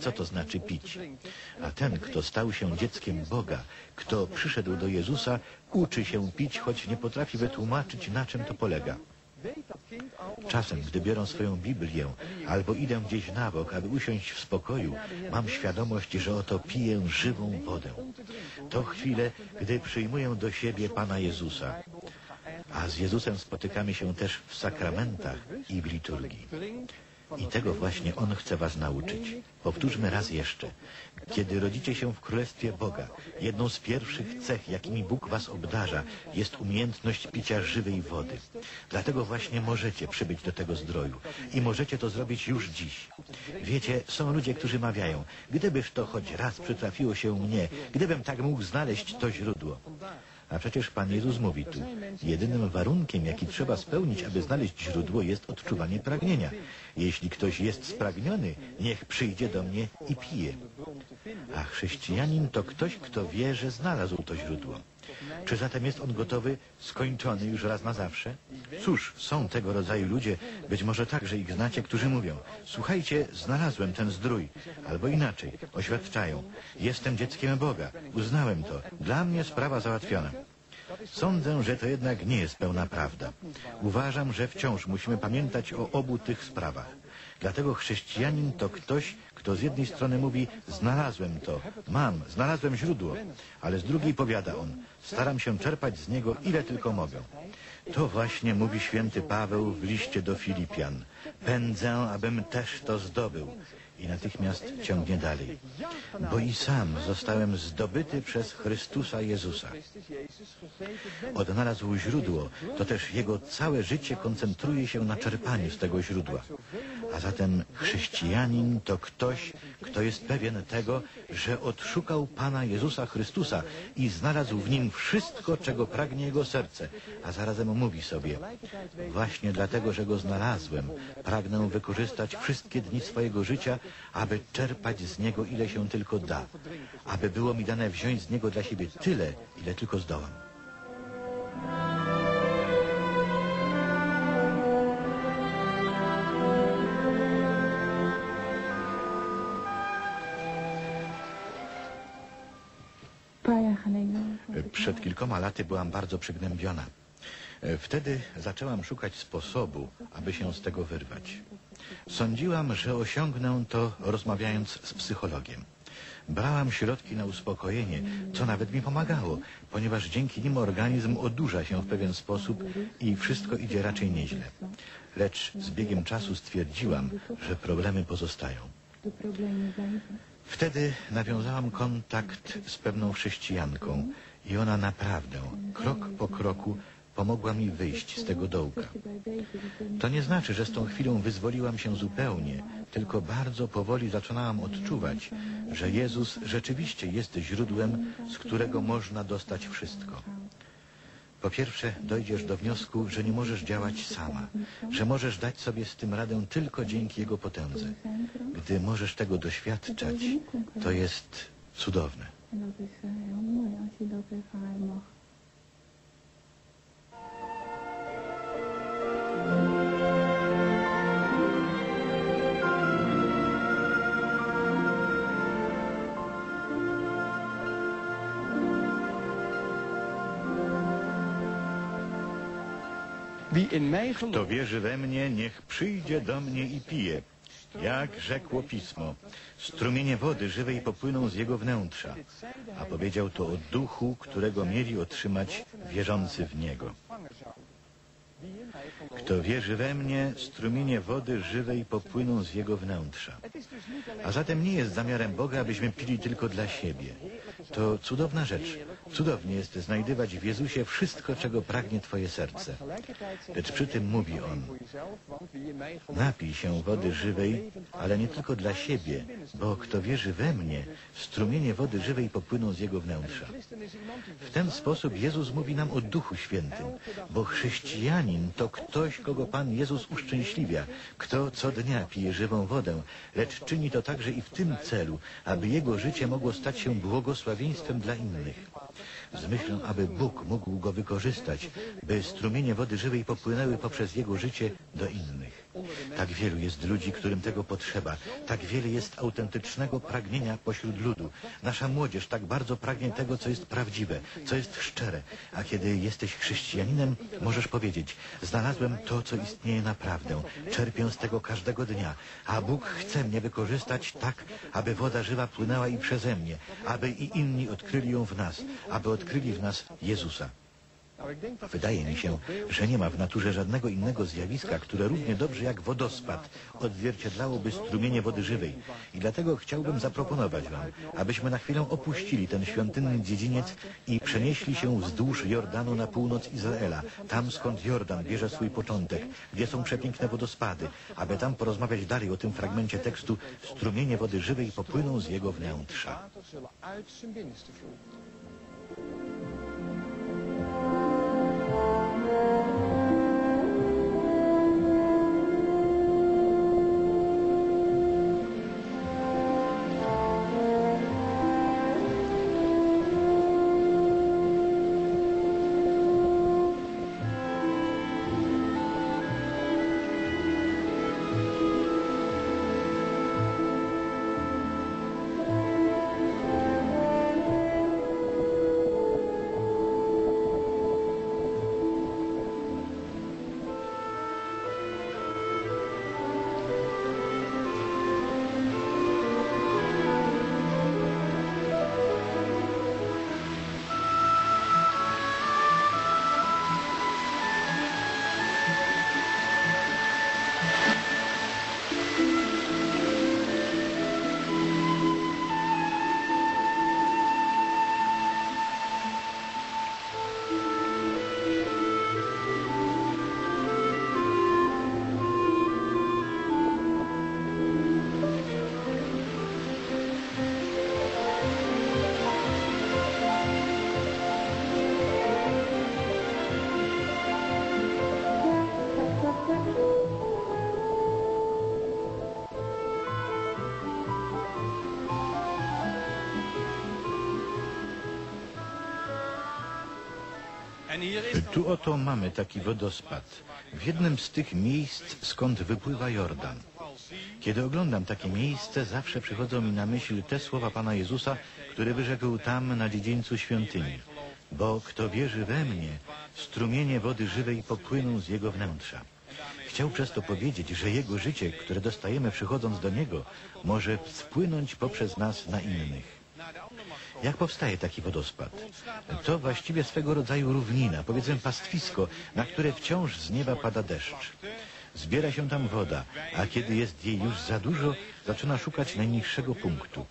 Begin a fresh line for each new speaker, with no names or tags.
co to znaczy pić. A ten, kto stał się dzieckiem Boga, kto przyszedł do Jezusa, uczy się pić, choć nie potrafi wytłumaczyć, na czym to polega. Czasem, gdy biorę swoją Biblię albo idę gdzieś na bok, aby usiąść w spokoju, mam świadomość, że oto piję żywą wodę. To chwile, gdy przyjmuję do siebie Pana Jezusa. A z Jezusem spotykamy się też w sakramentach i w liturgii. I tego właśnie On chce was nauczyć. Powtórzmy raz jeszcze. Kiedy rodzicie się w Królestwie Boga, jedną z pierwszych cech, jakimi Bóg was obdarza, jest umiejętność picia żywej wody. Dlatego właśnie możecie przybyć do tego zdroju. I możecie to zrobić już dziś. Wiecie, są ludzie, którzy mawiają, gdybyż to choć raz przytrafiło się mnie, gdybym tak mógł znaleźć to źródło. A przecież Pan Jezus mówi tu, jedynym warunkiem, jaki trzeba spełnić, aby znaleźć źródło, jest odczuwanie pragnienia. Jeśli ktoś jest spragniony, niech przyjdzie do mnie i pije. A chrześcijanin to ktoś, kto wie, że znalazł to źródło. Czy zatem jest on gotowy, skończony już raz na zawsze? Cóż, są tego rodzaju ludzie, być może także ich znacie, którzy mówią, słuchajcie, znalazłem ten zdrój, albo inaczej, oświadczają, jestem dzieckiem Boga, uznałem to, dla mnie sprawa załatwiona. Sądzę, że to jednak nie jest pełna prawda. Uważam, że wciąż musimy pamiętać o obu tych sprawach. Dlatego chrześcijanin to ktoś, kto z jednej strony mówi, znalazłem to, mam, znalazłem źródło, ale z drugiej powiada on, staram się czerpać z niego ile tylko mogę. To właśnie mówi święty Paweł w liście do Filipian. Pędzę, abym też to zdobył. I natychmiast ciągnie dalej. Bo i sam zostałem zdobyty przez Chrystusa Jezusa. Odnalazł źródło, to też jego całe życie koncentruje się na czerpaniu z tego źródła. A zatem chrześcijanin to ktoś, kto jest pewien tego, że odszukał Pana Jezusa Chrystusa i znalazł w nim wszystko, czego pragnie jego serce, a zarazem mówi sobie, właśnie dlatego, że go znalazłem, pragnę wykorzystać wszystkie dni swojego życia, aby czerpać z niego ile się tylko da, aby było mi dane wziąć z niego dla siebie tyle, ile tylko zdołam. Przed kilkoma laty byłam bardzo przygnębiona. E, Wtedy zaczęłam szukać sposobu, aby się z tego wyrwać. Sądziłam, że osiągnę to rozmawiając z psychologiem. Brałam środki na uspokojenie, co nawet mi pomagało, ponieważ dzięki nim organizm odurza się w pewien sposób i wszystko idzie raczej nieźle. Lecz z biegiem czasu stwierdziłam, że problemy pozostają. Wtedy nawiązałam kontakt z pewną chrześcijanką i ona naprawdę, krok po kroku, pomogła mi wyjść z tego dołka. To nie znaczy, że z tą chwilą wyzwoliłam się zupełnie, tylko bardzo powoli zaczynałam odczuwać, że Jezus rzeczywiście jest źródłem, z którego można dostać wszystko. Po pierwsze, dojdziesz do wniosku, że nie możesz działać sama, że możesz dać sobie z tym radę tylko dzięki Jego potędze. Gdy możesz tego doświadczać, to jest cudowne. Kto wierzy we mnie, niech przyjdzie do mnie i pije. Jak rzekło Pismo, strumienie wody żywej popłyną z jego wnętrza. A powiedział to o duchu, którego mieli otrzymać wierzący w niego. Kto wierzy we mnie, strumienie wody żywej popłyną z jego wnętrza. A zatem nie jest zamiarem Boga, abyśmy pili tylko dla siebie. To cudowna rzecz. Cudownie jest znajdywać w Jezusie wszystko, czego pragnie Twoje serce. Lecz przy tym mówi On, napij się wody żywej, ale nie tylko dla siebie, bo kto wierzy we mnie, strumienie wody żywej popłyną z jego wnętrza. W ten sposób Jezus mówi nam o Duchu Świętym, bo chrześcijanin to ktoś, kogo Pan Jezus uszczęśliwia, kto co dnia pije żywą wodę, lecz czyni to także i w tym celu, aby jego życie mogło stać się błogosławieństwem dla innych. Z myślą, aby Bóg mógł go wykorzystać, by strumienie wody żywej popłynęły poprzez jego życie do innych. Tak wielu jest ludzi, którym tego potrzeba. Tak wiele jest autentycznego pragnienia pośród ludu. Nasza młodzież tak bardzo pragnie tego, co jest prawdziwe, co jest szczere. A kiedy jesteś chrześcijaninem, możesz powiedzieć, znalazłem to, co istnieje naprawdę. Czerpię z tego każdego dnia. A Bóg chce mnie wykorzystać tak, aby woda żywa płynęła i przeze mnie, aby i inni odkryli ją w nas, aby odkryli w nas Jezusa. Wydaje mi się, że nie ma w naturze żadnego innego zjawiska, które równie dobrze jak wodospad odzwierciedlałoby strumienie wody żywej. I dlatego chciałbym zaproponować Wam, abyśmy na chwilę opuścili ten świątynny dziedziniec i przenieśli się wzdłuż Jordanu na północ Izraela, tam skąd Jordan bierze swój początek, gdzie są przepiękne wodospady, aby tam porozmawiać dalej o tym fragmencie tekstu Strumienie wody żywej popłyną z jego wnętrza. Tu oto mamy taki wodospad. W jednym z tych miejsc, skąd wypływa Jordan. Kiedy oglądam takie miejsce, zawsze przychodzą mi na myśl te słowa Pana Jezusa, które wyrzekł tam na dziedzińcu świątyni. Bo kto wierzy we mnie, strumienie wody żywej popłyną z jego wnętrza. Chciał przez to powiedzieć, że jego życie, które dostajemy przychodząc do niego, może spłynąć poprzez nas na innych. Jak powstaje taki wodospad? To właściwie swego rodzaju równina, powiedzmy pastwisko, na które wciąż z nieba pada deszcz. Zbiera się tam woda, a kiedy jest jej już za dużo, zaczyna szukać najniższego punktu.